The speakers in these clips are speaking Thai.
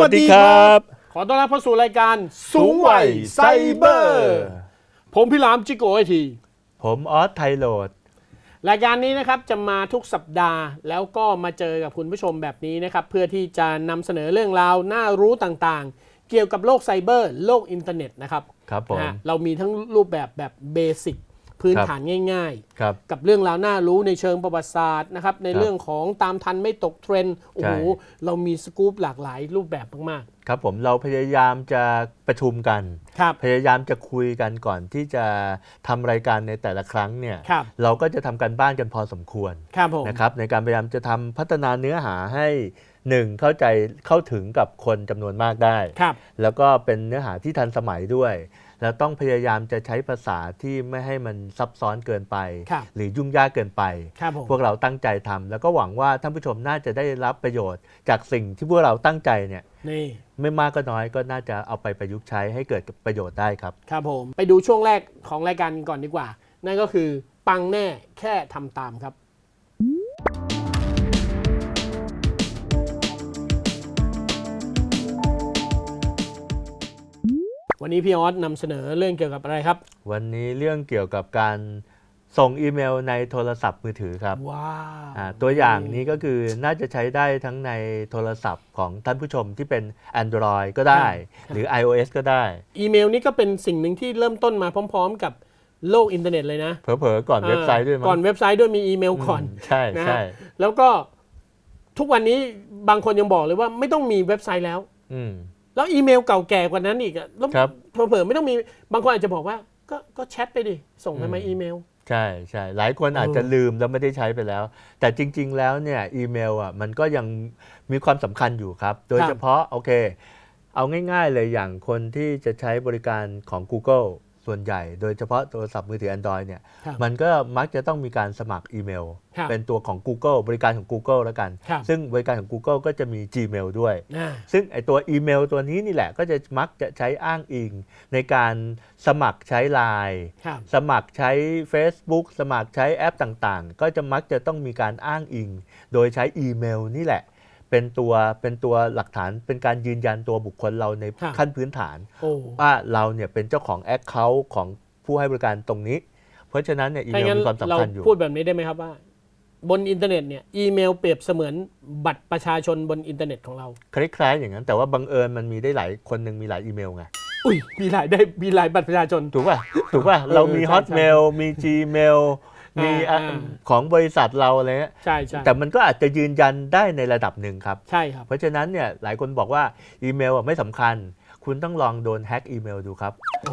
วัสดีครับ ขอต้อนรับเข้าสู่รายการสูงวัยไซเบอร์ ผมพี่หลามจิโกไอที ผมออสไทโรดรายการนี้นะครับจะมาทุกสัปดาห์ แล้วก็มาเจอกับคุณผู้ชมแบบนี้นะครับ เพื่อที่จะนำเสนอเรื่องราวน่ารู้ต่างๆ เกี่ยวกับโลกไซเบอร์ โลกอินเทอร์เน็ตนะครับครับผมนะฮะเรามีทั้งรูปแบบแบบเบสิก พื้นครับฐานง่ายครับ ๆ กับเรื่องราวน่ารู้ในเชิงประวัติศาสตร์นะครับในเรื่องของตามทันไม่ตกเทรนด์โอ้โหใช่เรามีสกู๊ปหลากหลายรูปแบบมากครับผมเราพยายามจะประชุมกัน ๆ ครับ พยายามจะคุยกันก่อนที่จะทำรายการในแต่ละครั้งเนี่ยครับ เราก็จะทำการบ้านกันพอสมควรครับผม นะครับในการพยายามจะทำพัฒนาเนื้อหาให้หนึ่งเข้าใจเข้าถึงกับคนจำนวนมากได้ ครับ แล้วก็เป็นเนื้อหาที่ทันสมัยด้วย แล้วต้องพยายามจะใช้ภาษาที่ไม่ให้มันซับซ้อนเกินไปครับหรือยุ่งยากเกินไปครับผมพวกเราตั้งใจทำแล้วก็หวังว่าท่านผู้ชมน่าจะได้รับประโยชน์ จากสิ่งที่พวกเราตั้งใจเนี่ยนี่ไม่มากก็น้อยก็น่าจะเอาไปประยุกต์ใช้ให้เกิดประโยชน์ได้ครับ ครับผมไปดูช่วงแรกของรายการก่อนดีกว่า นั่นก็คือปังแน่แค่ทำตามครับ วันนี้พี่ออสนำเสนอเรื่องเกี่ยวกับอะไรครับ วันนี้เรื่องเกี่ยวกับการส่งอีเมลในโทรศัพท์มือถือครับว้าวอ่าตัวอย่างนี้ก็คือน่าจะใช้ได้ทั้งในโทรศัพท์ของท่านผู้ชมที่เป็น Android ก็ได้ หรือ iOS ก็ได้ อีเมลนี่ก็เป็นสิ่งหนึ่งที่เริ่มต้นมาพร้อม ๆ กับโลกอินเทอร์เน็ตเลยนะเผลอๆก่อนเว็บไซต์ด้วยมั้งก่อนเว็บไซต์ด้วยมีอีเมลก่อนมใช่นะฮะใช่แล้วก็ทุกวันนี้บางคนยังบอกเลยว่าไม่ต้องมีเว็บไซต์แล้ว อืม แล้วอีเมลเก่าแก่กว่านั้นอีกอะแล้วครับ เผลอๆไม่ต้องมีบางคนอาจจะบอกว่า ก็ก็แชทไปดิ ส่งทำไมอืมอีเมล ใช่ใช่หลายคนอาจจะเออลืมแล้วไม่ได้ใช้ไปแล้ว แต่จริง ๆ แล้วเนี่ยอีเมลอะมันก็ยังมีความสำคัญอยู่ครับ โดยเฉพาะโอเค เอาง่าย ๆ เลยอย่างคนที่จะใช้บริการของ Google ส่วนใหญ่โดยเฉพาะโทรศัพท์มือถือ Android เนี่ยครับมันก็มักจะต้องมีการสมัครอีเมลครับเป็นตัวของ Google บริการของ Google แล้วกันครับซึ่งบริการของ Google ก็จะมี Gmail ด้วยอ่าซึ่งไอตัวอีเมลตัวนี้นี่แหละก็จะมักจะใช้อ้างอิง ในการสมัครใช้ Line ครับสมัครใช้ Facebook สมัครใช้แอปต่างๆ ก็จะมักจะต้องมีการอ้างอิง โดยใช้อีเมลนี่แหละ เป็นตัวเป็นตัวหลักฐานเป็นการยืนยันตัวบุคคลเราในครับขั้นพื้นฐาน โอ้ ว่าเราเนี่ยเป็นเจ้าของ Account ของผู้ให้บริการตรงนี้ เพราะฉะนั้นเนี่ยอีถ้าเมลงั้นมีความเราสำคัญอยู่ พูดแบบนี้ได้ไหมครับว่า บนอินเทอร์เน็ตเนี่ยอีเมลเปรียบเสมือนบัตรประชาชนบนอินเทอร์เน็ตของเรา คล้ายๆอย่างนั้น แต่ว่าบังเอิญมันมีได้หลายคนหนึ่งมีหลายอีเมลไง อุ้ยมีหลายได้มีหลายบัตรประชาชน ถูกป่ะ ถูกป่ะ เรามี ใช่ Hotmail มี Gmail มีอ่าอะอ่าของบริษัทเราอะไรเงี้ยใช่ใช่แต่มันก็อาจจะยืนยันได้ในระดับหนึ่งครับ ใช่ครับ เพราะฉะนั้นเนี่ยหลายคนบอกว่าอีเมลอะไม่สำคัญ คุณต้องลองโดนแฮ็กอีเมลดูครับ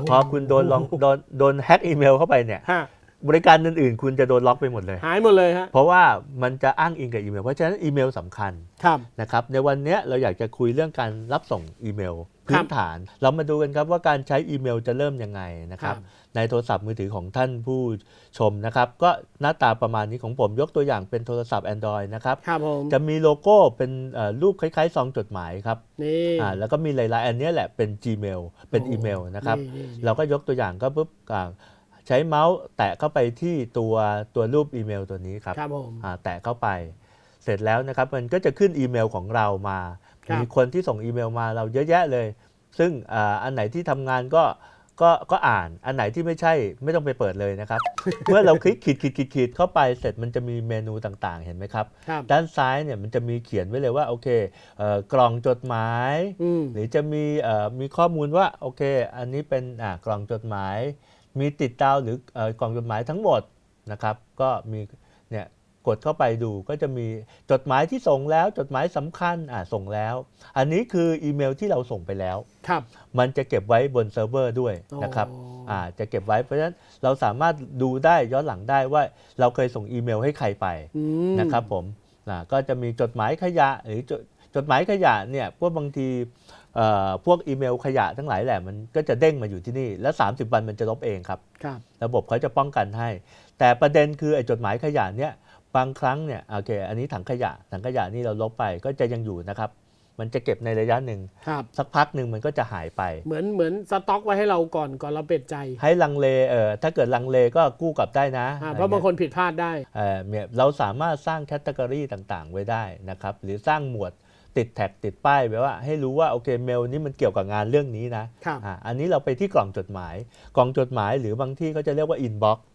พอคุณโดนลองโดนโดนแฮ็กอีเมลเข้าไปเนี่ยฮะบริการอื่นๆ คุณจะโดนล็อกไปหมดเลย หายหมดเลยฮะ เพราะว่ามันจะอ้างอิงกับอีเมล เพราะฉะนั้นอีเมลสำคัญครับนะครับ ในวันเนี้ยเราอยากจะคุยเรื่องการรับส่งอีเมลครั พื้บนฐาน เรามาดูกันครับว่าการใช้อีเมลจะเริ่มยังไงนะครับครับ ในโทรศัพท์มือถือของท่านผู้ชมนะครับ ก็หน้าตาประมาณนี้ของผมยกตัวอย่างเป็นโทรศัพท์ Android นะครับครับผมจะมีโลโก้เป็นเอ่อรูปคล้ายๆ ซองจดหมายครับนี่อ่าแล้วก็มีหลายๆอันเนี้ยแหละเป็น Gmail เป็นโอ้อีเมลนะครับนี่นี่เราก็ยกตัวอย่างก็ปุ๊บอ่าใช้เมาส์แตะเข้าไปที่ตัวตัวรูปอีเมลตัวนี้ครับครับผมอ่าแตะเข้าไป เสร็จแล้วนะครับมันก็จะขึ้นอีเมลของเรามาครับ มีคนที่ส่งอีเมลมาเราเยอะแยะเลย ซึ่งอาอันไหนที่ทำงานก็ก็ก็อ่านอันไหนที่ไม่ใช่ไม่ต้องไปเปิดเลยนะครับ เมื่อเราคลิกขีดขีดขีดขีดเข้าไปเสร็จมันจะมีเมนูต่างๆ เห็นไหมครับครับด้านซ้ายเนี่ยมันจะมีเขียนไว้เลยว่าโอเคเอ่อกล่องจดหมายอืมหรือจะมีเอ่อมีข้อมูลว่าโอเค อันนี้เป็นอ่ากล่องจดหมาย มีติดดาวหรือเอ่อกล่องจดหมายทั้งหมดนะครับ ก็มีเนี่ย กดเข้าไปดูก็จะมีจดหมายที่ส่งแล้วจดหมายสำคัญอ่าส่งแล้ว อันนี้คืออีเมลที่เราส่งไปแล้วครับมันจะเก็บไว้บนเซิร์ฟเวอร์ด้วยนะครับอ๋ออ่าจะเก็บไว้เพราะฉะนั้นเราสามารถดูได้ย้อนหลังได้ว่าเราเคยส่งอีเมลให้ใครไปอืมนะครับผมนะก็จะมีจดหมายขยะหรือจดจดหมายขยะเนี่ยพวกบางทีเอ่อพวกอีเมลขยะทั้งหลายแหละมันก็จะเด้งมาอยู่ที่นี่ แล้ว 30 วันมันจะลบเองครับครับระบบเขาจะป้องกันให้ แต่ประเด็นคือไอ้จดหมายขยะเนี่ย บางครั้งเนี่ยโอเค อันนี้ถังขยะ ถังขยะนี่เราลบไปก็จะยังอยู่นะครับ มันจะเก็บในระยะหนึ่ง ครับสักพักหนึ่งมันก็จะหายไป เหมือนเหมือนสต็อกไว้ให้เราก่อนก่อนเราเปิดใจให้ลังเลเออถ้าเกิดลังเลก็กู้กลับได้นะอ่าอไเพราะบางคนผิดพลาดได้ เอ่อเนี่ยเราสามารถสร้างแคตตากรีต่างๆ ไว้ได้นะครับ หรือสร้างหมวดติดแท็กติดป้ายไว้ว่าให้รู้ว่าโอเคเมลนี้มันเกี่ยวกับงานเรื่องนี้นะครับ อ่าอันนี้เราไปที่กล่องจดหมาย กล่องจดหมายหรือบางที่ก็จะเรียกว่าอินบ็อกครับ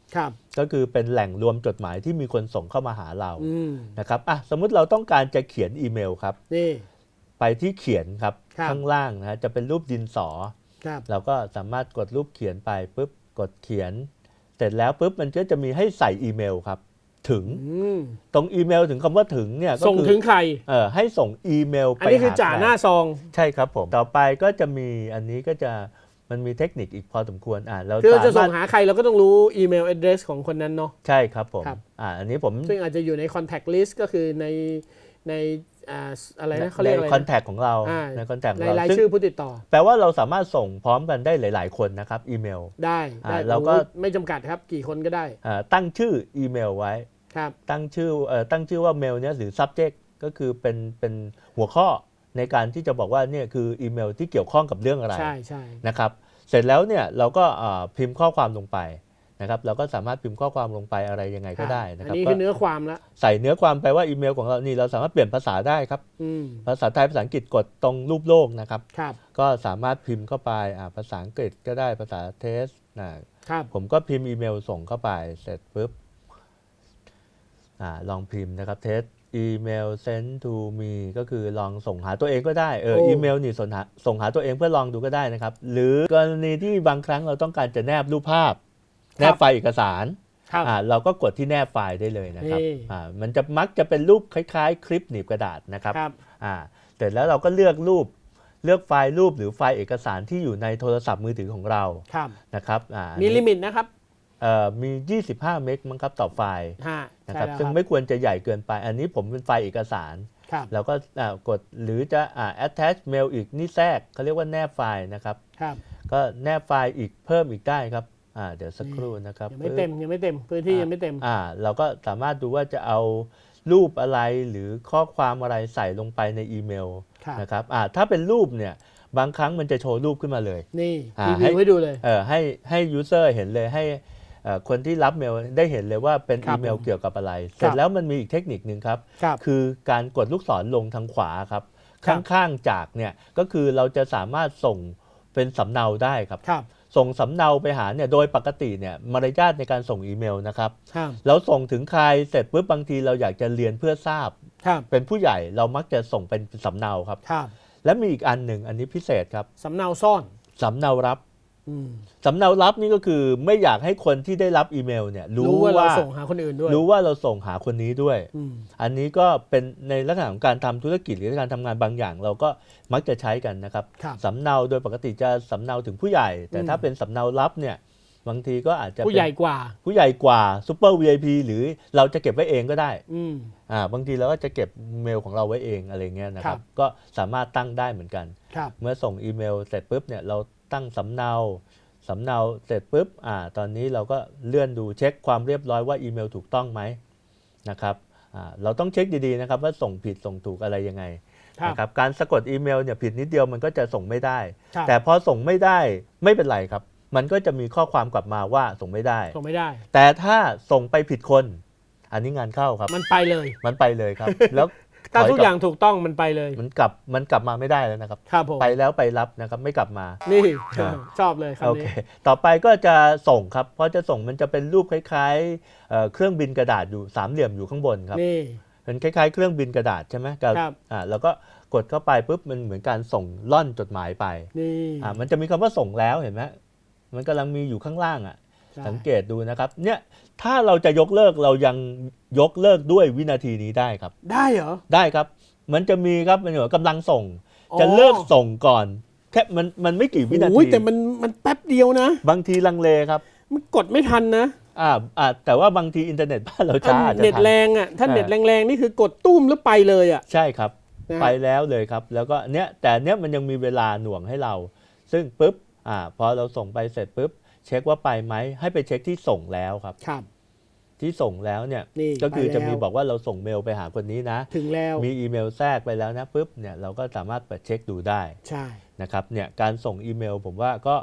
ก็คือเป็นแหล่งรวมจดหมายที่มีคนส่งเข้ามาหาเราอืมนะครับอะสมมุติเราต้องการจะเขียนอีเมลครับนี่ไปที่เขียนครับครับข้างล่างนะฮะจะเป็นรูปดินสอครับเราก็สามารถกดรูปเขียนไปปุ๊บกดเขียน เสร็จแล้วปุ๊บมันก็จะมีให้ใส่อีเมลครับ ถึงอืมตรงอีเมลถึงคำว่าถึงเนี่ยก็ส่งคือถึงใครเออให้ส่งอีเมลไปอันนี้คือจ่าหน้าใครซอง ใช่ครับผม ต่อไปก็จะมีอันนี้ก็จะ มันมีเทคนิคอีกพอสมควรอ่าเราคือเราจะสาส่มางรถหาใครเราก็ต้องรู้อีเมล address ของคนนั้นเนาะใช่ครับผมครับอ่าอันนี้ผมซึ่งอาจจะอยู่ใน contact list ก็คือในในอ่าอะไรนะเขาเรียกอะไรคอนนะแทคของเราอ่าในคอนแทคของในเรารายซึ่งชื่อผู้ติดต่อ แปลว่าเราสามารถส่งพร้อมกันได้หลาย ๆ คนนะครับ อีเมลได้อ่าได้เราก็โอ้โหไม่จำกัดครับกี่คนก็ได้อ่าตั้งชื่ออีเมลไว้ครับตั้งชื่อเอ่อตั้งชื่อว่าเมลเนี้ยหรือ subject ก็คือเป็นเป็นหัวข้อ ในการที่จะบอกว่าเนี่ยคืออีเมลที่เกี่ยวข้องกับเรื่องอะไรใช่ใช่นะครับเสร็จแล้วเนี่ยเราก็อ่าพิมพ์ข้อความลงไปนะครับเราก็สามารถพิมพ์ข้อความลงไปอะไรยังไงก็ได้นะอัครับนี้ก็คือเนื้อความละใส่เนื้อความไปว่าอีเมลของเรานี่เราสามารถเปลี่ยนภาษาได้ครับอืมภาษาไทยภาษาอังกฤษกดตรงรูปโลกนะครับครับ ก็สามารถพิมพ์เข้าไปอ่าภาษาอังกฤษก็ได้ภาษาเทสนะครับผมก็พิมพ์อีเมลส่งเข้าไปเสร็จปุ๊บอาลองพิมพ์นะครับเทส อีเมล send to me ก็คือลองส่งหาตัวเองก็ได้เออโอ้อีเมลนี่ส่งหาส่งหาตัวเองเพื่อลองดูก็ได้นะครับ หรือกรณีที่บางครั้งเราต้องการจะแนบรูปภาพ แนบไฟล์เอกสารครับ อ่าเราก็กดที่แนบไฟล์ได้เลยนะครับนี่ อ่ามันจะมักจะเป็นรูปคล้ายๆ คลิปหนีบกระดาษนะครับครับ อ่าเสร็จแล้วเราก็เลือกรูปเลือกไฟล์รูปหรือไฟล์เอกสารที่อยู่ในโทรศัพท์มือถือของเราครับ นะครับอ่ามีมีลิมิตนะครับเอ่อ มี 25 เมกมั้งครับต่อไฟล์ฮะนะใช่ครับแล้วซึ่งครับไม่ควรจะใหญ่เกินไป อันนี้ผมเป็นไฟล์เอกสารครับเราก็อ่ากดหรือจะอ่า attach mail อีกนี่แทรกเขาเรียกว่าแนบไฟล์นะครับครับก็แนบไฟล์อีกเพิ่มอีกได้ครับอ่าเดี๋ยวสักครู่นะครับยังไม่เต็มยังไม่เต็มพื้นที่ยังไม่เต็มอ่าเราก็สามารถดูว่าจะเอารูปอะไรหรือข้อความอะไรใส่ลงไปในอีเมลครับนะครับอ่าถ้าเป็นรูปเนี่ยบางครั้งมันจะโชว์รูปขึ้นมาเลย นี่อ่ารีให้วิวให้ดูเลยเอ่อให้ให้ยูเซอร์เห็นเลยให้เอ่อ คนที่รับเมลได้เห็นเลยว่าเป็นครัอีบเมลผมเกี่ยวกับอะไร เสร็จแล้วมันมีอีกเทคนิคนึงครับครับคือการกดลูกศรลงทางขวาครับครับ ข้างๆจากเนี่ยก็คือเราจะสามารถส่งเป็นสำเนาได้ครับครับ ส่งสำเนาไปหาเนี่ยโดยปกติเนี่ยมารยาทในการส่งอีเมลนะครับครับเราส่งถึงใครเสร็จปุ๊บบางทีเราอยากจะเรียนเพื่อทราบครับเป็นผู้ใหญ่เรามักจะส่งเป็นสำเนาครับครับ และมีอีกอันหนึ่งอันนี้พิเศษครับสำเนาซ่อนสำเนารับอืม สำเนารับนี่ก็คือไม่อยากให้คนที่ได้รับอีเมลเนี่ยรู้รู้ว่าเราว่าส่งหาคนอื่นด้วย รู้ว่าเราส่งหาคนนี้ด้วยอืมอันนี้ก็เป็นในลักษณะของการทำธุรกิจหรือการทำงานบางอย่าง เราก็มักจะใช้กันนะครับครับสำเนาโดยปกติจะสำเนาถึงผู้ใหญ่ แต่อืมถ้าเป็นสำเนารับเนี่ยบางทีก็อาจจะผู้ใหญ่เป็นกว่า ผู้ใหญ่กว่าซูเปอร์ VIP หรือเราจะเก็บไว้เองก็ได้อืมอ่าบางทีเราก็จะเก็บเมลของเราไว้เองอะไรเงี้ยนะคครัรับบก็สามารถตั้งได้เหมือนกันครับเมื่อส่งอีเมลเสร็จปุ๊บเนี่ยเรา ตั้งสำเนาสำเนาเสร็จปุ๊บอ่าตอนนี้เราก็เลื่อนดูเช็คความเรียบร้อยว่าอีเมลถูกต้องไหมนะครับอ่าเราต้องเช็คดีๆนะครับว่าส่งผิดส่งถูกอะไรยังไงครับนะครับการสะกดอีเมลเนี่ยผิดนิดเดียวมันก็จะส่งไม่ได้ ครับ แต่พอส่งไม่ได้ไม่เป็นไรครับ มันก็จะมีข้อความกลับมาว่าส่งไม่ได้ ส่งไม่ได้ แต่ถ้าส่งไปผิดคน อันนี้งานเข้าครับ มันไปเลย มันไปเลยครับ แล้ว ถ้าถทุกลับอย่างถูกต้องมันไปเลย มันกลับมันกลับมาไม่ได้แล้วนะครับ ครับผม ไปแล้วไปรับนะครับไม่กลับมา นี่ครับชอบเลยคำโอเค นี้ต่อไปก็จะส่งครับ เพราะจะส่งมันจะเป็นรูปคล้ายๆเอ่อเครื่องบินกระดาษอยู่สามเหลี่ยมอยู่ข้างบนครับนี่ เป็นคล้ายๆ เครื่องบินกระดาษใช่ไหมครับ อ่าแล้วก็กดเข้าไปปุ๊บมันเหมือนการส่งล่อนจดหมายไปนี่ อ่ามันจะมีคำว่าส่งแล้วเห็นไหมมันกำลังมีอยู่ข้างล่างอะใช่ สังเกตดูนะครับเนี่ยถ้าเราจะยกเลิกเรายังยกเลิกด้วยวินาทีนี้ได้ครับ ได้เหรอ ได้ครับ มันจะมีครับมันเหมือนกำลังส่งอ๋อจะเลิกส่งก่อน แค่มันมันไม่กี่วินาโอ้ยทีแต่มันมันแป๊บเดียวนะ บางทีลังเลครับ มันกดไม่ทันนะอ่าอ่าแต่ว่าบางทีอินเทอร์เน็ตบ้านเราถ้าช้าอาจจะเน็ตทันแรงอะถ้าอ่าเน็ตแรงๆนี่คือกดตุ้มแล้วไปเลยอะใช่ครับนะฮะไปแล้วเลยครับ แล้วก็เนี้ยแต่เนี้ยมันยังมีเวลาหน่วงให้เรา ซึ่งปุ๊บอ่าพอเราส่งไปเสร็จปุ๊บ เช็คว่าไปไหมให้ไปเช็คที่ส่งแล้วครับ ครับ ที่ส่งแล้วเนี่ยนี่ก็คือไปแล้ว จะมีบอกว่าเราส่งเมลไปหาคนนี้นะ ถึงแล้วมีอีเมลแทรกไปแล้วนะปุ๊บเนี่ยเราก็สามารถเปิดเช็คดูได้ใช่ นะครับเนี่ยการส่งอีเมลผมว่าก็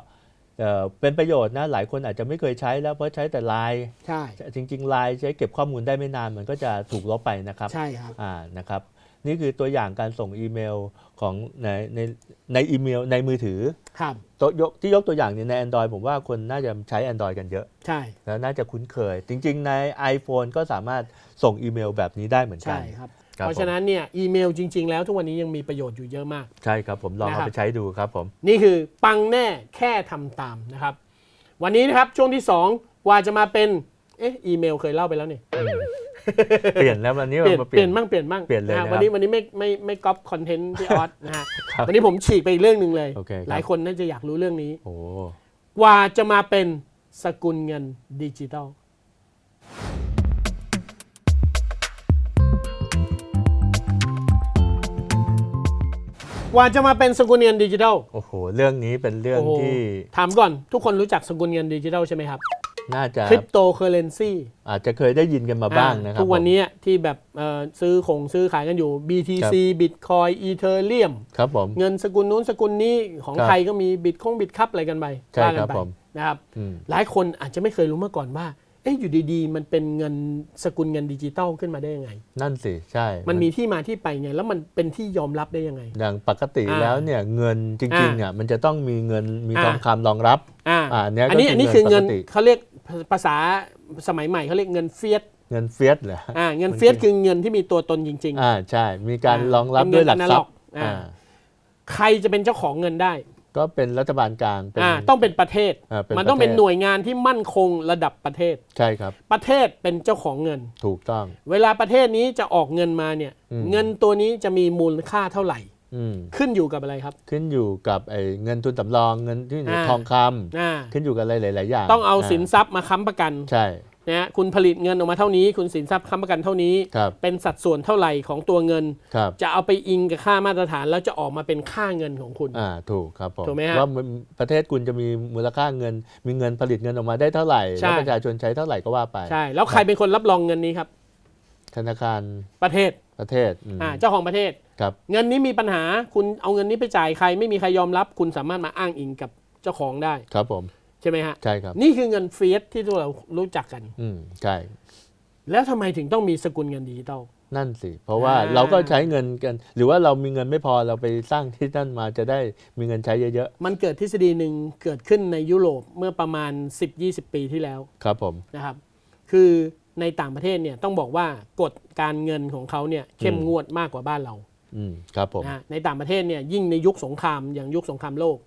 เอ่อเป็นประโยชน์นะหลายคนอาจจะไม่เคยใช้แล้วเพราะใช้แต่ไลน์ใช่ จริงๆไลน์ใช้เก็บข้อมูลได้ไม่นานมันก็จะถูกลบไปนะครับใช่ครับ อ่านะครับ นี่คือตัวอย่างการส่งอีเมลของในในในอีเมลในมือถือครับตัวยกที่ยกตัวอย่างเนี่ยใน Android ผมว่าคนน่าจะใช้ Android กันเยอะ ใช่ แล้วน่าจะคุ้นเคย จริง ๆ ใน iPhone ก็สามารถส่งอีเมลแบบนี้ได้เหมือนกัใช่นครับครับ เพราะฉะนั้นเนี่ยอีเมลจริง ๆ แล้วทุกวันนี้ยังมีประโยชน์อยู่เยอะมาก ใช่ครับผมลองนะครับเอาไปใช้ดูครับผม นี่คือปังแน่แค่ทำตามนะครับ วันนี้นะครับช่วงที่ 2 ว่าจะมาเป็นเอ๊ะอีเมลเคยเล่าไปแล้วนี่ เปลี่ยนแล้ววันนี้เปลี่ยนมาเปลี่ยนบ้างเปลี่ยนบ้างเปลี่ยนเลยะฮะนะครับวันนี้วันนี้ไม่ไม่ไม่ก๊อปคอนเทนต์ที่ออสนะฮะครับวันนี้ผมฉีกไปอีกเรื่องหนึ่งเลยโอเคครับหลายคนน่าจะอยากรู้เรื่องนี้โอ้กว่าจะมาเป็นสกุลเงินดิจิทัลกว่าจะมาเป็นสกุลเงินดิจิทัลโอ้โห เรื่องนี้เป็นเรื่องโอ้โหที่ถามก่อนทุกคนรู้จักสกุลเงินดิจิทัลใช่ไหมครับ น่าจะคริปโตเคอเรนซีอาจจะเคยได้ยินกันมาบ้างนะครับ ทุกวันผมนี้ที่แบบเอ่อซื้อของซื้อขายกันอยู่ BTC Bitcoin Ethereum ครับผมเงินสกุลนู้นสกุลนี้ของครับไทยก็มีบิตคงบิตคัพอะไรกันไปใช่ว่ากัครับไปผมนะครับอืมหลายคนอาจจะไม่เคยรู้มาก่อนว่าเอ๊ะอยู่ดีๆ มันเป็นเงินสกุลเงินดิจิตอลขึ้นมาได้ยังไง นั่นสิ ใช่ มันมีที่มาที่ไปไง แล้วมันเป็นที่ยอมรับได้ยังไง อย่างปกติอ่าแล้วเนี่ยเงินจริงๆอะมันจะต้องมีเงินมีอ่าทองคำรองรับอ่าอ่าเนี่ยก็อันนี้คืออันนี้คือเงินเงินปกติเขาเรียก ภาษาสมัยใหม่เขาเรียกเงินเฟียสเงินเฟียสเหรออ่าเงินเฟียสคือเงินที่มีตัวตนจริงอ่าใช่ มีการอ่ารองรับเป็นเงินด้วยหลักทรัพย์ analog อ่าอ่าๆใครจะเป็นเจ้าของเงินได้ ก็เป็นรัฐบาลกลางเป็นอ่าต้องเป็นประเทศอ่าเป็นมันต้องเป็นประเทศหน่วยงานที่มั่นคงระดับประเทศ ใช่ครับ ประเทศเป็นเจ้าของเงิน ถูกต้อง เวลาประเทศนี้จะออกเงินมาเนี่ยอืมเงินตัวนี้จะมีมูลค่าเท่าไหร่อืม ขึ้นอยู่กับอะไรครับ ขึ้นอยู่กับไอ้เงินทุนสำรองเงินที่อ่าทองคำอ่าขึ้นอยู่กับอะไรหลาย ๆ อย่าง ต้องเอาสินทรัพย์มาค้ำประกัน ใช่นะฮะคุณผลิตเงินออกมาเท่านี้ คุณสินทรัพย์ค้ำประกันเท่านี้ครับเป็นสัดส่วนเท่าไหร่ของตัวเงินครับจะเอาไปอิงกับค่ามาตรฐาน แล้วจะออกมาเป็นค่าเงินของคุณอ่าถูกครับผมถูกไหมฮะว่ามันประเทศคุณจะมีมูลค่าเงิน มีเงินผลิตเงินออกมาได้เท่าไหร่ใช่แล้วประชาชนใช้เท่าไหร่ก็ว่าไปใช่แล้วใครเป็นคนรับรองเงินนี้ครับ ธนาคารประเทศประเทศอืมอ่าเจ้าของประเทศครับเงินนี้มีปัญหาคุณเอาเงินนี้ไปจ่ายใครไม่มีใครยอมรับ คุณสามารถมาอ้างอิงกับเจ้าของได้ครับผมใช่ไหมฮะใช่ครับนี่คือเงินเฟียสที่พวกเรารู้จักกัน อืมใช่แล้วทำไมถึงต้องมีสกุลเงินดิจิตอลนั่นสิ เพราะว่าอ่าเราก็ใช้เงินกัน หรือว่าเรามีเงินไม่พอเราไปสร้างที่นั่นมาจะได้มีเงินใช้เยอะมันเกิดทฤษฎีหนึ่งเกิดขึ้นในยุโรปเมื่อประมาณ 10-20 ปีที่แล้วๆครับผมนะครับ คือ ในต่างประเทศเนี่ยต้องบอกว่ากฎการเงินของเขาเนี่ยเข้มอืมงวดมากกว่าบ้านเราอืมครับผมนะฮะในต่างประเทศเนี่ยยิ่งในยุคสงครามอย่างยุคสงครามโลก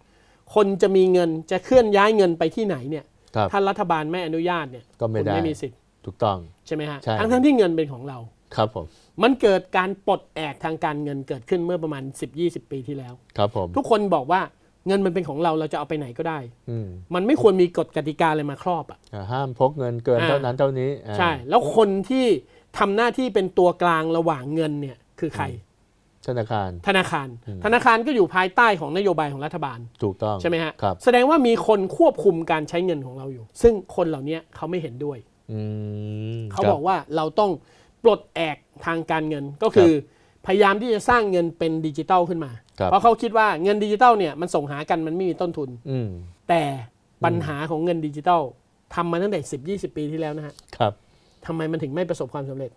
คนจะมีเงินจะเคลื่อนย้ายเงินไปที่ไหนเนี่ยครับถ้ารัฐบาลไม่อนุญาตเนี่ยก็ไม่คุณได้ไม่มีสิทธิ์ถูกต้อง ใช่ไหมฮะใช่ ทั้งทั้งที่เงินเป็นของเรา ครับผมมันเกิดการปลดแอกทางการเงินเกิดขึ้นเมื่อประมาณ 10-20 ปีที่แล้ว ครับผมทุกคนบอกว่า เงินมันเป็นของเราเราจะเอาไปไหนก็ได้ อืมมันไม่ควรมีกฎกติกาอะไรมาครอบอะ อ่าห้ามพกเงินเกินอ่า เท่านั้นเท่านี้อ่าใช่ แล้วคนที่ทำหน้าที่เป็นตัวกลางระหว่างเงินเนี่ย คือใคร ธนาคาร ธนาคารธนาคารก็อยู่ภายใต้ของนโยบายของรัฐบาล ถูกต้องใช่ไหมฮะ ครับ แสดงว่ามีคนควบคุมการใช้เงินของเราอยู่ ซึ่งคนเหล่านี้เขาไม่เห็นด้วย อืมเขาครับบอกว่าเราต้องปลดแอกทางการเงินก็คือ พยายามที่จะสร้างเงินเป็นดิจิตัลขึ้นมาครับ เพราะเขาคิดว่าเงินดิจิตัลเนี่ยมันส่งหากันมันไม่มีต้นทุนอืมแต่ปัญหาของเงินดิจิตัลทำมาตั้งแต่10 20ปีที่แล้วนะฮะครับทำไมมันถึงไม่ประสบความสำเร็จ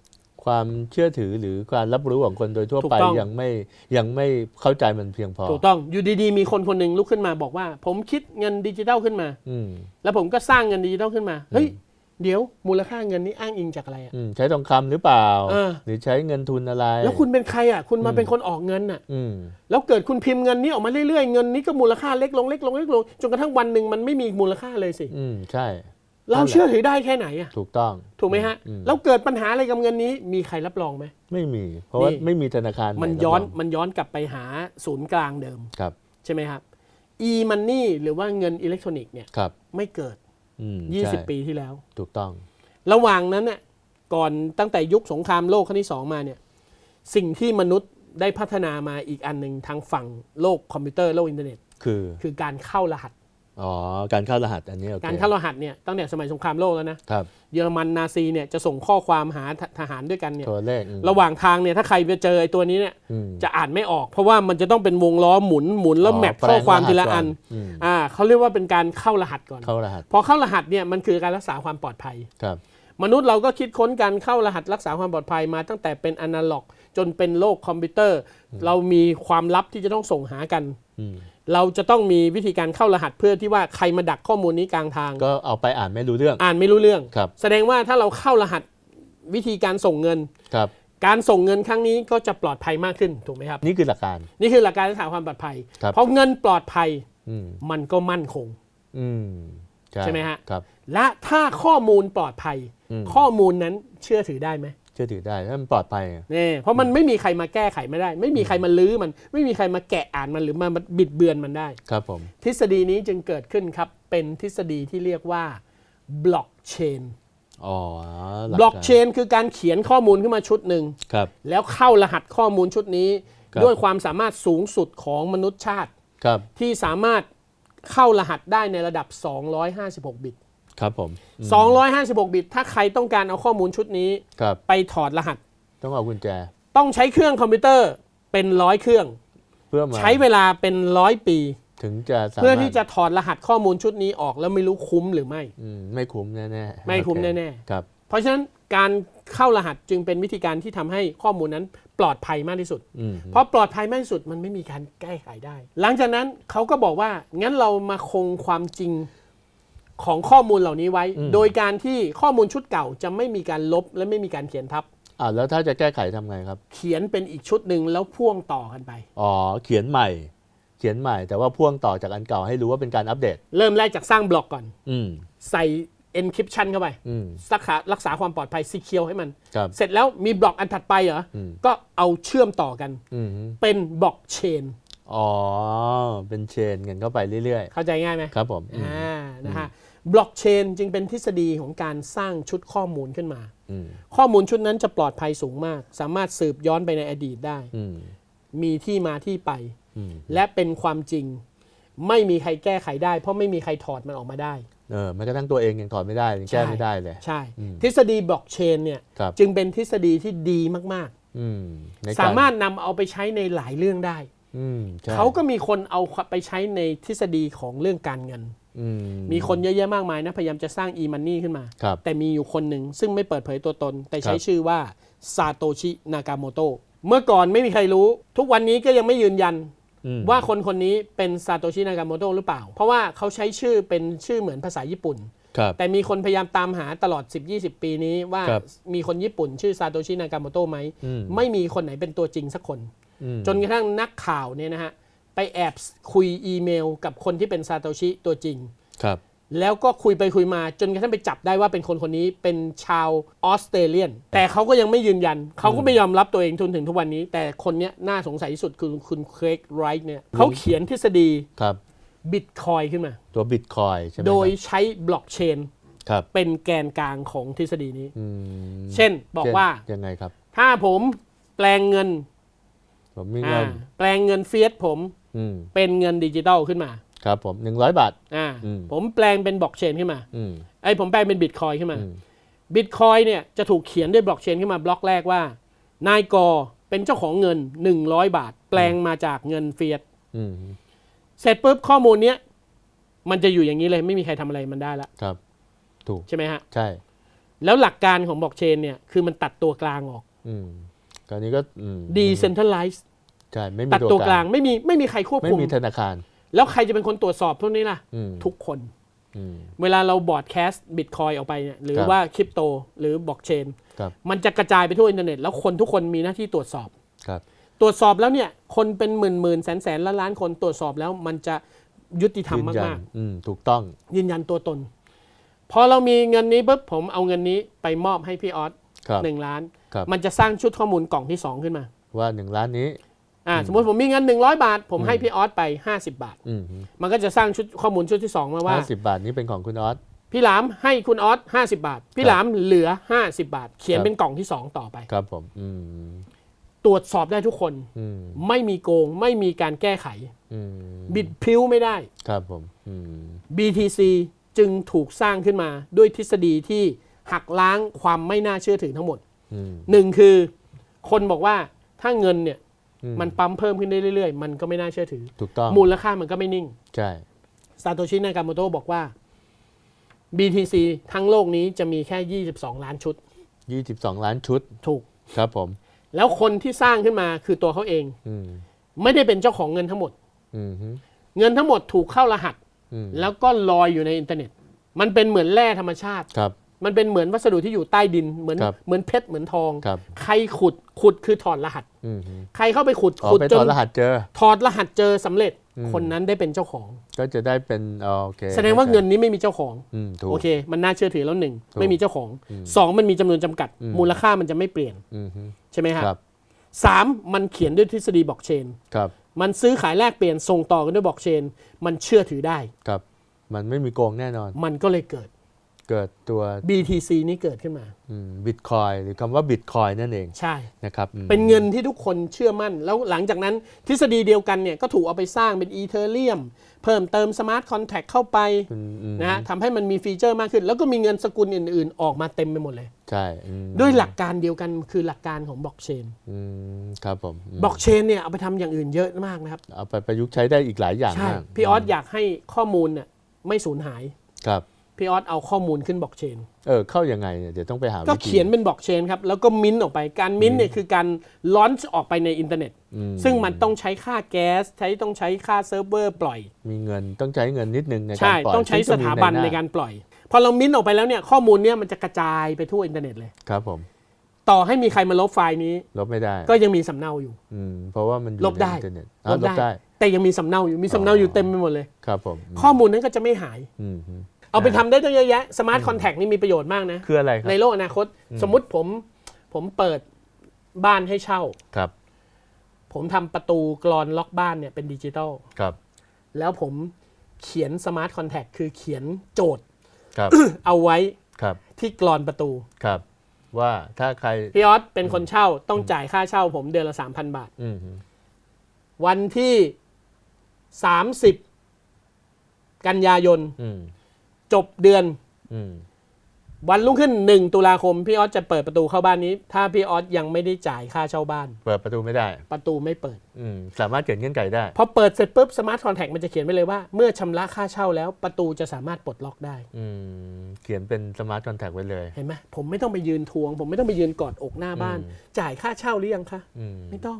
ความเชื่อถือหรือการรับรู้ของคนโดยทั่วถูกไปต้อง ยังไม่ยังไม่เข้าใจมันเพียงพอถูกต้องอยู่ดีๆมีคนคนหนึ่งลุกขึ้นมาบอกว่า ผมคิดเงินดิจิตัลขึ้นมา อืม แล้วผมก็สร้างเงินดิจิตัลขึ้นมา เฮ้ย เดี๋ยวมูลค่าเงินนี้อ้างอิงจากอะไรอะอืมใช้ทองคำหรือเปล่าเออหรือใช้เงินทุนอะไร แล้วคุณเป็นใครอะ คุณมาอืมเป็นคนออกเงินอะอืมแล้วเกิดคุณพิมพ์เงินนี้ออกมาเรื่อยๆ เงินนี้ก็มูลค่าเล็กลงเล็กลงเล็กลงจนกระทั่งวันหนึ่งมันไม่มีมูลค่าเลยสิอืมใช่ เราเชื่อถือได้แค่ไหนอะ ถูกต้อง ถูกไหมฮะอืมแล้วเกิดปัญหาอะไรกับเงินนี้ มีใครรับรองไหม ไม่มี เพราะว่านี่ไม่มีธนาคาร มันไหย้อนรับรงมันย้อนกลับไปหาศูนย์กลางเดิม ครับ ใช่ไหมครับ e-money หรือว่าเงินอิเล็กทรอนิกส์เนี่ยครับไม่เกิด อืมใช่20ปีที่แล้ว ถูกต้อง ระหว่างนั้นเนี่ยก่อนตั้งแต่ยุคสงครามโลกครั้งที่สองมาเนี่ย สิ่งที่มนุษย์ได้พัฒนามาอีกอันหนึ่งทางฝั่งโลกคอมพิวเตอร์โลกอินเทอร์เน็ต คือ คือการเข้ารหัส อ๋อการเข้ารหัสอันนี้โอเคการเข้ารหัสเนี่ยตั้งแต่สมัยสงครามโลกแล้วนะครับเยอรมันนาซีเนี่ยจะส่งข้อความหาททหารด้วยกันเนี่ยตัวเลขอืมระหว่างทางเนี่ยถ้าใครไปเจอไอ้ตัวนี้เนี่ยอืมจะอ่านไม่ออก เพราะว่ามันจะต้องเป็นวงล้อหมุนหมุนแล้วอ๋อแมปแปลงข้อความรหัสทีละอันก่อนอืมอ่าเขาเรียกว่าเป็นการเข้ารหัสก่อนเข้ารหัสพอเข้ารหัสเนี่ยมันคือการรักษาความปลอดภัยครับ มนุษย์เราก็คิดค้นการเข้ารหัสรักษาความปลอดภัยมาตั้งแต่เป็นอนาล็อก จนเป็นโลกคอมพิวเตอร์ เรามีความลับที่จะต้องส่งหากันอืม เราจะต้องมีวิธีการเข้ารหัสเพื่อที่ว่าใครมาดักข้อมูลนี้กลางทาง ก็เอาไปอ่านไม่รู้เรื่อง อ่านไม่รู้เรื่อง ครับ แสดงว่าถ้าเราเข้ารหัสวิธีการส่งเงิน ครับ การส่งเงินครั้งนี้ก็จะปลอดภัยมากขึ้นถูกไหมครับ นี่คือหลักการ นี่คือหลักการรักษาความปลอดภัย ครับ เพราะเงินปลอดภัยอืมมันก็มั่นคง อืมใช่ไหมฮะ ครับ และถ้าข้อมูลปลอดภัย อืม ข้อมูลนั้นเชื่อถือได้ไหมเชื่อถือได้ถ้ามันปลอดภัยอะนี่เพราะมันไม่มีใครมาแก้ไขไม่ได้ ไม่มีใครมาลื้อมัน ไม่มีใครมาแกะอ่านมันหรือมาบิดเบือนมันได้ ครับผม ทฤษฎีนี้จึงเกิดขึ้นครับ เป็นทฤษฎีที่เรียกว่าบล็อกเชนอ๋อหบล็อกเชนคือการเขียนข้อมูลขึ้นมาชุดหนึ่งครับ แล้วเข้ารหัสข้อมูลชุดนี้ครับด้วยความสามารถสูงสุดของมนุษยชาติครับที่สามารถเข้ารหัสได้ในระดับ 256 บิต ครับผมอืม256 บิต ถ้าใครต้องการเอาข้อมูลชุดนี้ ครับ ไปถอดรหัส ต้องเอากุญแจ ต้องใช้เครื่องคอมพิวเตอร์เป็นร้อยเครื่อง เพื่อมาใช้เวลาเป็นร้อยปี ถึงจะสามารถเพื่อที่จะถอดรหัสข้อมูลชุดนี้ออกแล้วไม่รู้คุ้มหรือไม่ อืมไม่คุ้มแน่ๆไม่คุ้มโอเแน่ครับ เพราะฉะนั้นการเข้ารหัสจึงเป็นวิธีการที่ทำให้ข้อมูลนั้นปลอดภัยมากที่สุด อืมเพราะปลอดภัยมากที่สุดมันไม่มีการแก้ไขได้ หลังจากนั้นเขาก็บอกว่างั้นเรามาคงความจริง ของข้อมูลเหล่านี้ไว้ โดยการที่ข้อมูลชุดเก่าจะไม่มีการลบและไม่มีการเขียนทับอ่าแล้วถ้าจะแก้ไขทำไงครับ เขียนเป็นอีกชุดหนึ่งแล้วพ่วงต่อกันไปอ๋อเขียนใหม่ เขียนใหม่แต่ว่าพ่วงต่อจากอันเก่าให้รู้ว่าเป็นการอัปเดต เริ่มแรกจากสร้างบล็อกก่อนอืมใส่ encryption เข้าไปอืมรักษารักษาความปลอดภัย secure ให้มันครับเสร็จแล้วมีบล็อกอันถัดไปเหรออมก็เอาเชื่อมต่อกันอืมเป็นบล็อกเชนอ๋อ เป็นเชนกันเข้าไปเรื่อยเข้าใจง่ายไหมๆครับผมอืมอ่านะฮะ บล็อกเชนจึงเป็นทฤษฎีของการสร้างชุดข้อมูลขึ้นมาอืมข้อมูลชุดนั้นจะปลอดภัยสูงมาก สามารถสืบย้อนไปในอดีตได้อืมมีที่มาที่ไปอืมและเป็นความจริง ไม่มีใครแก้ไขได้ เพราะไม่มีใครถอดมันออกมาได้เออแม้กระทั่งตัวเองยังถอดไม่ได้ยังแก้ใช่ไม่ได้เลย ใช่อืมทฤษฎีบล็อกเชนเนี่ยครับจึงเป็นทฤษฎีที่ดีมากอืมในๆสามารถนำเอาไปใช้ในหลายเรื่องได้อืมใช่เขาก็มีคนเอาไปใช้ในทฤษฎีของเรื่องการเงินอื มมีคนเยอะแยะมากมายนะ พยายามจะสร้าง e-money ขึ้นมาครับแต่มีอยู่คนหนึ่งซึ่งไม่เปิดเผยตัวตน แต่ใช้ครับชื่อว่าซาโตชิ นากาโมโตเมื่อก่อนไม่มีใครรู้ ทุกวันนี้ก็ยังไม่ยืนยันอืมว่าคนคนนี้เป็นซาโตชิ นากาโมโตหรือเปล่า เพราะว่าเขาใช้ชื่อเป็นชื่อเหมือนภาษาญี่ปุ่นครับแต่มีคนพยายามตามหาตลอด 10-20 ปีนี้ว่าครับมีคนญี่ปุ่นชื่อซาโตชิ นากาโมโตไหมอืมไม่มีคนไหนเป็นตัวจริงสักคนอืมจนกระทั่งนักข่าวเนี่ยนะฮะ ไปแอบคุยอีเมล กับคนที่เป็นซาโตชิตัวจริง ครับ แล้วก็คุยไปคุยมาจนกระทั่งไปจับได้ว่าเป็นคนคนนี้เป็นชาวออสเตรเลียน แต่เขาก็ยังไม่ยืนยัน เขาก็ไม่ยอมรับตัวเองจนถึงทุกวันนี้ แต่คนเนี้ยน่าสงสัยที่สุดคือคุณเครกไรท์เนี่ยเขาเขียนทฤษฎีครับ บิตคอยขึ้นมา ตัวบิตคอยใช่ไหมโดยครับใช้บล็อกเชนครับเป็นแกนกลางของทฤษฎีนี้ อืมเช่นบอกว่า ยังไงครับ ถ้าผมแปลงเงินผมมีอ่าเงินแปลงเงินเฟียสผม อืมเป็นเงินดิจิตอลขึ้นมา ครับผมหนึ่งร้อยบาท อ่า อืม ผมแปลงเป็นบล็อกเชนขึ้นมา อืม ไอ้ผมแปลงเป็นบิตคอยขึ้นมา อืม บิตคอยเนี่ยจะถูกเขียนด้วยบล็อกเชนขึ้นมาบล็อกแรกว่า นายกอเป็นเจ้าของเงิน 100 บาท แปลงมาจากเงินเฟียสอืมเสร็จปุ๊บข้อมูลเนี้ยมันจะอยู่อย่างนี้เลยไม่มีใครทำอะไรมันได้ละครับ ถูกใช่ไหมฮะ ใช่ แล้วหลักการของบล็อกเชนเนี่ยคือมันตัดตัวกลางออก อืมคราวนี้ก็อืม decentralize ใช่ไม่มีตัดตัวกลางไม่มีไม่มีใครควบไม่คุมมีธนาคาร แล้วใครจะเป็นคนตรวจสอบพวกนี้ล่ะอืมทุกคนอืมเวลาเราบอร์ดแคสต์บิตคอยออกไปเนี่ยหรือครับว่าคริปโตหรือบล็อกเชนครับมันจะกระจายไปทั่วอินเทอร์เน็ตแล้วคนทุกคนมีหน้าที่ตรวจสอบครับตรวจสอบแล้วเนี่ยคนเป็นหมื่นหมื่นแสนแสนล้านล้านคนตรวจสอบแล้วมันจะยุติธรรมยืนยันมากอืมถูกต้องๆยืนยันตัวตน พอเรามีเงินนี้ปุ๊บผมเอาเงินนี้ไปมอบให้พี่ออสครับหนึ่งล้านครับมันจะสร้างชุดข้อมูลกล่องที่2ขึ้นมา ว่าหนึ่งล้านนี้ อ่าสมมติผมมีเงิน 100 บาท ผมให้พี่ออสไป 50 บาทอืมมันก็จะสร้างชุดข้อมูลชุดที่ 2 มาว่าห้าสิบบาทนี้เป็นของคุณออสพี่หลามให้คุณออส50 บาท พี่ครับหลามเหลือ 50 บาท เขียนครับเป็นกล่องที่ 2 ต่อไปครับผมอืมตรวจสอบได้ทุกคนอืมไม่มีโกงไม่มีการแก้ไขอืมบิดพริ้วไม่ได้ครับผมอืม BTC จึงถูกสร้างขึ้นมาด้วยทฤษฎีที่หักล้างความไม่น่าเชื่อถือทั้งหมดอืมหนึ่งคือคนบอกว่าถ้าเงินเนี่ยอื มมันปั๊มเพิ่มขึ้นได้เรื่อยๆ มันก็ไม่น่าเชื่อถือ ถูกต้อง มูลค่ามันก็ไม่นิ่ง ใช่ ซาโตชินากาโมโตบอกว่า BTC ทั้งโลกนี้จะมีแค่ 22 ล้านชุดยี่สิบสองล้านชุด ถูก ครับผม แล้วคนที่สร้างขึ้นมาคือตัวเขาเอง อืมไม่ได้เป็นเจ้าของเงินทั้งหมด อืมฮึเงินทั้งหมดถูกเข้ารหัส อืมแล้วก็ลอยอยู่ในอินเทอร์เน็ต มันเป็นเหมือนแร่ธรรมชาติ ครับ มันเป็นเหมือนวัสดุที่อยู่ใต้ดินเหมือนครับเหมือนเพชรเหมือนทอง ครับ ใครขุดขุดคือถอดรหัส อืมฮึใครเข้าไปขุดอ๋อขุดไปจถอนดรหัสเจอ ถอดรหัสเจอสำเร็จ คนนั้นได้เป็นเจ้าของ ก็จะได้เป็นอ๋อโอเคแสดงว่าเงินนี้ไม่มีเจ้าของ อืมถูก โอเค มันน่าเชื่อถือแล้วหนึ่งถูกไม่มีเจ้าของสองมันมีจำนวนจำกัดอืมมูลค่ามันจะไม่เปลี่ยนอืมฮึ ใช่ไหมครับครับสามมันเขียนด้วยทฤษฎีบล็อกเชน ครับมันซื้อขายแลกเปลี่ยนส่งต่อกันด้วยบล็อกเชน มันเชื่อถือได้ ครับ มันไม่มีโกงแน่นอน มันก็เลยเกิด เกิดตัว BTC นี้เกิดขึ้นมาบิตคอยหรือคำว่าบิตคอยนั่นเองใช่นะครับอืมเป็นเงินที่ทุกคนเชื่อมั่น แล้วหลังจากนั้นทฤษฎีเดียวกันเนี่ยก็ถูกเอาไปสร้างเป็นอีเทเรียมเพิ่มเติมสมาร์ทคอนแท็กเข้าไปอืมอืมนะฮะทำให้มันมีฟีเจอร์มากขึ้น แล้วก็มีเงินสกุลอื่น ๆ ออกมาเต็มไปหมดเลย ใช่อืมด้วยหลักการเดียวกันคือหลักการของบล็อกเชนอืมครับผมอืมบล็อกเชนเนี่ยเอาไปทำอย่างอื่นเยอะมากนะครับ เอาไปประยุกต์ใช้ได้อีกหลายอย่างใช่มากพี่ออสอยากให้ข้อมูลเนี่ยไม่สูญหายครับ พี่ออสเอาข้อมูลขึ้นบล็อกเชนเออเข้ายังไงเนี่ยเดี๋ยวต้องไปหาก็วิธีเขียนเป็นบล็อกเชนครับแล้วก็มิ้นท์ออกไปการมิ้นท์เนี่ยคือการลอนช์ออกไปในอินเทอร์เน็ตอืมซึ่งมันต้องใช้ค่าแก๊ส ใช้ต้องใช้ค่าเซิร์ฟเวอร์ปล่อย มีเงินต้องใช้เงินนิดนึงในการใช่ปล่อยต้องใช้ซึ่สมีถาบันหในการปล่อยพอเรามิ้นท์ออกไปแล้วเนี่ยข้อมูลเนี่ยมันจะกระจายไปทั่วอินเทอร์เน็ตเลยครับผมต่อให้มีใครมาลบไฟล์นี้ ลบไม่ได้ ก็ยังมีสำเนาอยู่อืมเพราะว่ามันอยู่ลบได้ในอินเทอร์เน็ตอะลบได้ แต่ยังมีสำเนาอยู่มีสำเนาอยู่เต็มไปหมดเลย ครับผมอืมข้อมูลนั้นก็จะไม่หายอืมฮึ เอาไปทำได้ตั้งเยอะแยะสมาร์ทคอนแทคนี่มีประโยชน์มากนะ คืออะไรครับ ในโลกอนาคต สมมุติผมผมเปิดบ้านให้เช่า ครับ ผมทำประตูกรอนล็อกบ้านเนี่ยเป็นดิจิตอลครับ แล้วผมเขียนสมาร์ทคอนแทคคือเขียนโจทย์ ครับ เอาไว้ครับ ที่กรอนประตู ครับ ว่าถ้าใคร พี่ออสเป็นคนเช่าต้องจ่ายค่าเช่า ผมเดือนละ 3,000 บาท อืมฮึวันที่ 30 กันยายน อืม จบเดือนอืมวันรุ่งขึ้น1ตุลาคมพี่ออสจะเปิดประตูเข้าบ้านนี้ ถ้าพี่ออสยังไม่ได้จ่ายค่าเช่าบ้าน เปิดประตูไม่ได้ ประตูไม่เปิด อืมสามารถเขียนเงื่อนไขได้ พอเปิดเสร็จปุ๊บสมาร์ทคอนแทคมันจะเขียนไว้เลยว่า เมื่อชำระค่าเช่าแล้วประตูจะสามารถปลดล็อกได้ อืมเขียนเป็นสมาร์ทคอนแทคไว้เลย เห็นไหมผมไม่ต้องไปยืนทวง ผมไม่ต้องไปยืนกอดอกหน้าบ้าน อืม จ่ายค่าเช่าหรือยังคะ อืมไม่ต้อง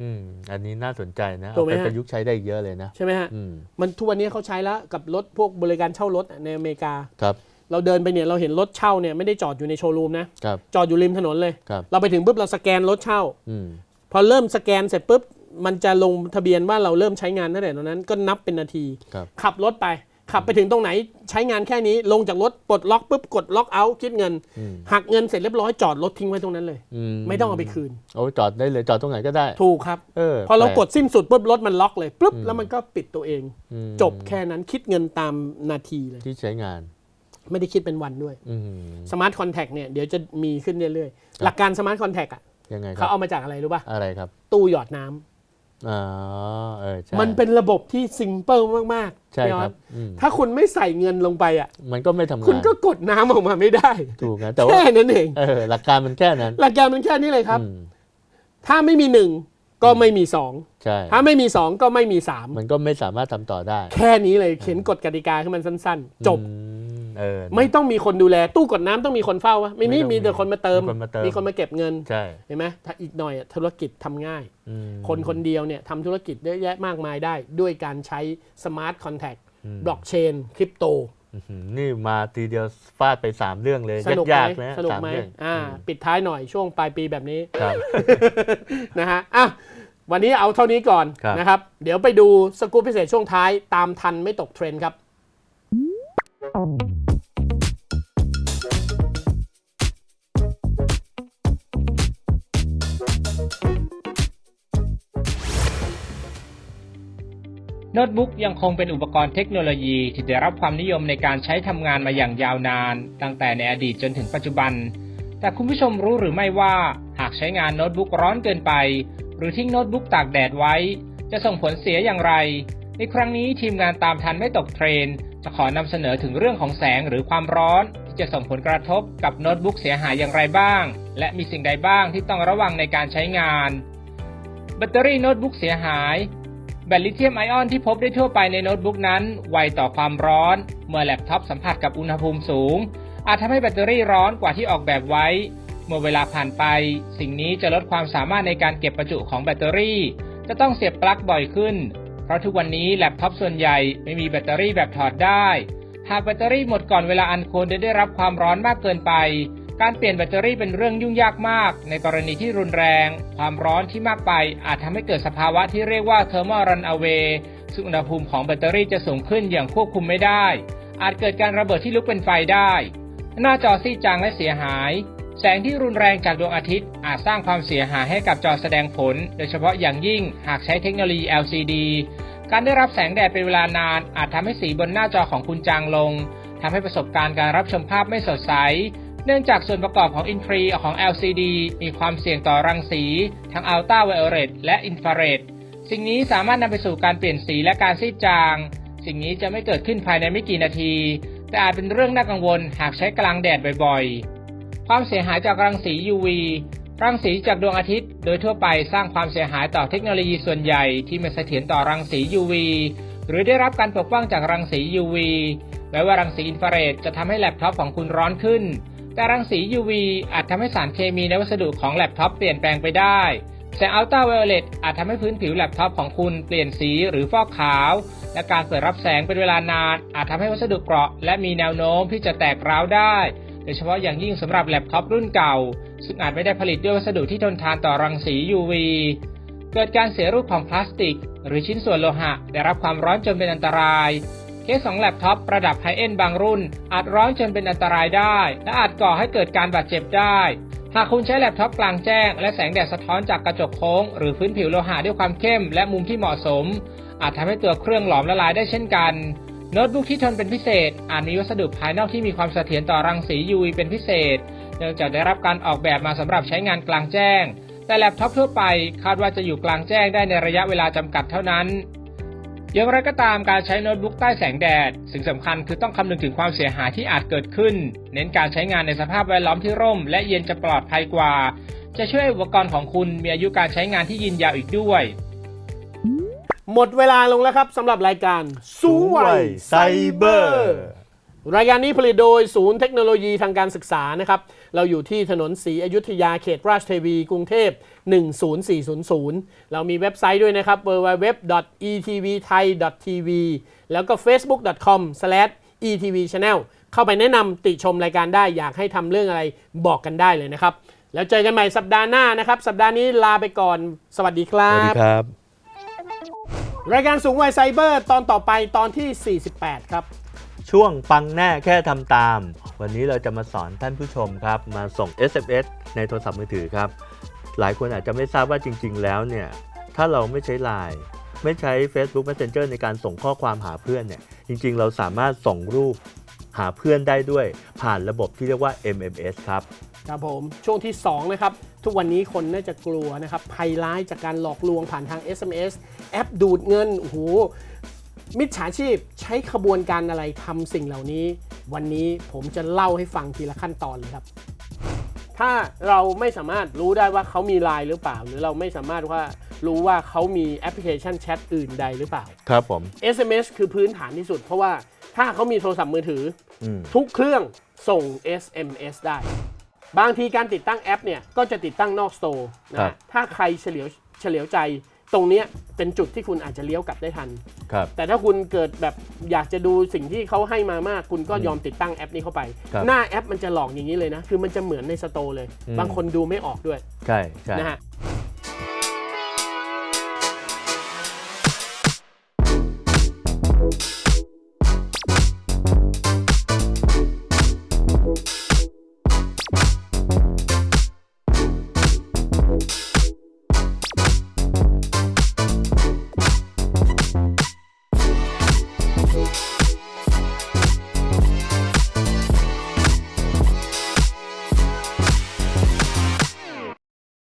อืมอันนี้น่าสนใจนะถูเอากไหมไปฮะ ประยุกต์ใช้ได้อีกเยอะเลยนะ ใช่ไหมฮะ อืมมันทุกวันนี้เขาใช้แล้วกับรถพวกบริการเช่ารถในอเมริกา ครับเราเดินไปเนี่ยเราเห็นรถเช่าเนี่ยไม่ได้จอดอยู่ในโชว์รูมนะ ครับ จอดอยู่ริมถนนเลย ครับ เราไปถึงปุ๊บเราสแกนรถเช่า อืมพอเริ่มสแกนเสร็จปุ๊บ มันจะลงทะเบียนว่าเราเริ่มใช้งานตั้งแต่ตอนนั้นก็นับเป็นนาที ครับ ขับรถไป ขับไปถึงตรงไหนใช้งานแค่นี้ลงจากรถปลดล็อกปุ๊บกดล็อกเอาท์คิดเงิน อืม หักเงินเสร็จเรียบร้อยจอดรถทิ้งไว้ตรงนั้นเลย อืมไม่ต้องเอาไปคืน โอ้ยจอดได้เลยจอดตรงไหนก็ได้ ถูกครับ เออพอเราแปลกดสิ้นสุดปุ๊บรถมันล็อกเลยปุ๊บแล้วมันก็ปิดตัวเอง อืมจบแค่นั้นคิดเงินตามนาทีเลย ที่ใช้งาน ไม่ได้คิดเป็นวันด้วยอืม สมาร์ทคอนแทคเนี่ยเดี๋ยวจะมีขึ้นเรื่อยๆหลักการสมาร์ทคอนแทคอะยังไงครัเขาบเอามาจากอะไรรู้ป่ะ อะไรครับ ตู้หยอดน้ำ อ๋อเออใช่ มันเป็นระบบที่ซิมเปิลมากๆใช่พี่อคอรัสบอืม ถ้าคุณไม่ใส่เงินลงไปอะ มันก็ไม่ทำงานคุณก็กดน้ำออกมาไม่ได้ถูกนะแต่ว่าแค่นั้นเองเออหลักการมันแค่นั้นหลักการมันแค่นี้เลยครับ อืมถ้าไม่มีหนึ่งก็ไม่มีสองใช่ถ้าไม่มีสองก็ไม่มีสามมันก็ไม่สามารถทำต่อได้แค่นี้เลยเขียนกฎกติกาให้มันสั้น ๆ จบ อืม เออ ไม่ต้องมีคนดูแลตู้กดน้ำต้องมีคนเฝ้าวะไม่มีไม่ต้องมีแต่คนมาเติม มีคนมาเติม มีคนมาเก็บเงินใช่เห็นไหมถ้าอีกหน่อยอะธุรกิจทำง่าย อืม คนคนเดียวเนี่ยทำธุรกิจเยอะแยะมากมายได้ ด้วยการใช้สมาร์ทคอนแทคบล็อกเชนคริปโต อื้อหือนี่มาทีเดียวฟาดไปสามเรื่องเลยสนุกไหมยากๆนะสนุกสามไหมเรื่องอ่า ปิดท้ายหน่อยช่วงปลายปีแบบนี้ ครับ นะฮะ อะ วันนี้เอาเท่านี้ก่อนครับ นะครับ เดี๋ยวไปดูสกู๊ปพิเศษช่วงท้าย ตามทันไม่ตกเทรนด์ครับโน้ตบุ๊กยังคงเป็นอุปกรณ์เทคโนโลยีที่ได้รับความนิยมในการใช้ทำงานมาอย่างยาวนาน ตั้งแต่ในอดีตจนถึงปัจจุบัน แต่คุณผู้ชมรู้หรือไม่ว่า หากใช้งานโน้ตบุ๊กร้อนเกินไป หรือทิ้งโน้ตบุ๊กตากแดดไว้ จะส่งผลเสียอย่างไร ในครั้งนี้ทีมงานตามทันไม่ตกเทรน จะขอนำเสนอถึงเรื่องของแสงหรือความร้อน ที่จะส่งผลกระทบกับโน้ตบุ๊กเสียหายอย่างไรบ้าง และมีสิ่งใดบ้างที่ต้องระวังในการใช้งาน แบตเตอรี่โน้ตบุ๊กเสียหาย แบตลิเธียมไอออนที่พบได้ทั่วไปในโน้ตบุ๊กนั้น ไวต่อความร้อน เมื่อแล็ปท็อปสัมผัสกับอุณหภูมิสูง อาจทำให้แบตเตอรี่ร้อนกว่าที่ออกแบบไว้ เมื่อเวลาผ่านไป สิ่งนี้จะลดความสามารถในการเก็บประจุของแบตเตอรี่ จะต้องเสียบปลั๊กบ่อยขึ้น เพราะทุกวันนี้แล็ปท็อปส่วนใหญ่ไม่มีแบตเตอรี่แบบถอดได้ หากแบตเตอรี่หมดก่อนเวลาอันควรจะได้รับความร้อนมากเกินไป การเปลี่ยนแบตเตอรี่เป็นเรื่องยุ่งยากมาก ในกรณีที่รุนแรง ความร้อนที่มากไปอาจทำให้เกิดสภาวะที่เรียกว่า thermal runaway ซึ่งอุณหภูมิของแบตเตอรี่จะสูงขึ้นอย่างควบคุมไม่ได้ อาจเกิดการระเบิดที่ลุกเป็นไฟได้ หน้าจอซีดจางและเสียหาย แสงที่รุนแรงจากดวงอาทิตย์ อาจสร้างความเสียหายให้กับจอแสดงผล โดยเฉพาะอย่างยิ่งหากใช้เทคโนโลยี LCD การได้รับแสงแดดเป็นเวลานาน อาจทำให้สีบนหน้าจอของคุณจางลงทำให้ประสบการณ์การรับชมภาพไม่สดใส เนื่องจากส่วนประกอบของอินฟรีของ LCD มีความเสี่ยงต่อรังสี ทั้งอัลตราไวโอเลตและอินฟราเรดสิ่งนี้สามารถนำไปสู่การเปลี่ยนสีและการซีดจาง สิ่งนี้จะไม่เกิดขึ้นภายในไม่กี่นาที แต่อาจเป็นเรื่องน่ากังวลหากใช้กลางแดดบ่อยๆ ความเสียหายจากรังสี UV รังสีจากดวงอาทิตย์ โดยทั่วไปสร้างความเสียหายต่อเทคโนโลยีส่วนใหญ่ที่ไม่เสถียรต่อรังสี UV หรือได้รับการปกป้องจากรังสี UV แม้ว่ารังสีอินฟราเรดจะทำให้แล็ปท็อปของคุณร้อนขึ้น แต่รังสี UV อาจทำให้สารเคมีในวัสดุของแล็ปท็อปเปลี่ยนแปลงไปได้แสงอัลตราไวโอเลตอาจทำให้พื้นผิวแล็ปท็อปของคุณเปลี่ยนสีหรือฟอกขาว และการเปิดรับแสงเป็นเวลานาน อาจทำให้วัสดุเกราะ และมีแนวโน้มที่จะแตกร้าวได้ โดยเฉพาะอย่างยิ่งสำหรับแล็ปท็อปรุ่นเก่า ซึ่งอาจไม่ได้ผลิตด้วยวัสดุที่ทนทานต่อรังสี UV เกิดการเสียรูปของพลาสติก หรือชิ้นส่วนโลหะ ได้รับความร้อนจนเป็นอันตราย เคสของแล็ปท็อประดับไฮเอ็นบางรุ่น อาจร้อนจนเป็นอันตรายได้ และอาจก่อให้เกิดการบาดเจ็บได้ หากคุณใช้แล็ปท็อปกลางแจ้ง และแสงแดดสะท้อนจากกระจกโค้ง หรือพื้นผิวโลหะด้วยความเข้ม และมุมที่เหมาะสม อาจทำให้ตัวเครื่องหลอมละลายได้เช่นกันโน้ตบุ๊กที่ทนเป็นพิเศษ อาจมีวัสดุภายนอกที่มีความเสถียรต่อรังสี UV เป็นพิเศษ เนื่องจากได้รับการออกแบบมาสำหรับใช้งานกลางแจ้ง แต่แล็ปท็อปทั่วไปคาดว่าจะอยู่กลางแจ้งได้ในระยะเวลาจำกัดเท่านั้น อย่างไรก็ตามการใช้โน้ตบุ๊กใต้แสงแดด สิ่งสำคัญคือต้องคำนึงถึงความเสียหายที่อาจเกิดขึ้น เน้นการใช้งานในสภาพแวดล้อมที่ร่ม และเย็นจะปลอดภัยกว่า จะช่วยให้อุปกรณ์ของคุณมีอายุการใช้งานที่ยืนยาวอีกด้วย หมดเวลาลงแล้วครับสำหรับรายการสูงวัยไซเบอร์ รายการนี้ผลิตโดยศูนย์เทคโนโลยีทางการศึกษานะครับ เราอยู่ที่ถนนศรีอยุธยาเขตราชเทวี กรุงเทพ 10400 เรามีเว็บไซต์ด้วยนะครับ www.etvthai.tv แล้วก็ facebook.com/etvchannel เข้าไปแนะนำติชมรายการได้อยากให้ทำเรื่องอะไรบอกกันได้เลยนะครับ แล้วเจอกันใหม่สัปดาห์หน้านะครับ สัปดาห์นี้ลาไปก่อน สวัสดีครัสวัสดีบครับรายการสูงวัยไซเบอร์ตอนต่อไปตอนที่ 48 ครับ ช่วงปังแน่แค่ทำตาม วันนี้เราจะมาสอนท่านผู้ชมครับ มาส่ง SMS ในโทรศัพท์มือถือครับ หลายคนอาจจะไม่ทราบว่าจริง ๆ แล้วเนี่ย ถ้าเราไม่ใช้ Line ไม่ใช้ Facebook Messenger ในการส่งข้อความหาเพื่อนเนี่ย จริง ๆ เราสามารถส่งรูปหาเพื่อนได้ด้วย ผ่านระบบที่เรียกว่า MMS ครับ ครับผมช่วงที่ 2 นะครับ ทุกวันนี้คนน่าจะกลัวนะครับภัยร้ายจากการหลอกลวงผ่านทาง SMS แอปดูดเงินโอ้โห มิจฉาชีพใช้ขบวนการอะไรทำสิ่งเหล่านี้ วันนี้ผมจะเล่าให้ฟังทีละขั้นตอนเลยครับ ถ้าเราไม่สามารถรู้ได้ว่าเขามีไลน์หรือเปล่า หรือเราไม่สามารถว่ารู้ว่าเขามีแอปพลิเคชันแชทอื่นใดหรือเปล่า ครับผม SMS คือพื้นฐานที่สุด เพราะว่าถ้าเขามีโทรศัพท์มือถืออืมทุกเครื่องส่ง SMS ได้ บางทีการติดตั้งแอปเนี่ยก็จะติดตั้งนอกสโตร์นะครับฮะถ้าใครเฉลียวเฉลียวใจ ตรงเนี้ยเป็นจุดที่คุณอาจจะเลี้ยวกลับได้ทัน ครับ แต่ถ้าคุณเกิดแบบอยากจะดูสิ่งที่เขาให้มามาก คุณก็ยอมติดตั้งแอปนี้เข้าไป ครับหน้าแอปมันจะหลอกอย่างนี้เลยนะ คือมันจะเหมือนในสโตร์เลย อืม บางคนดูไม่ออกด้วยใช่ใช่ นะฮะ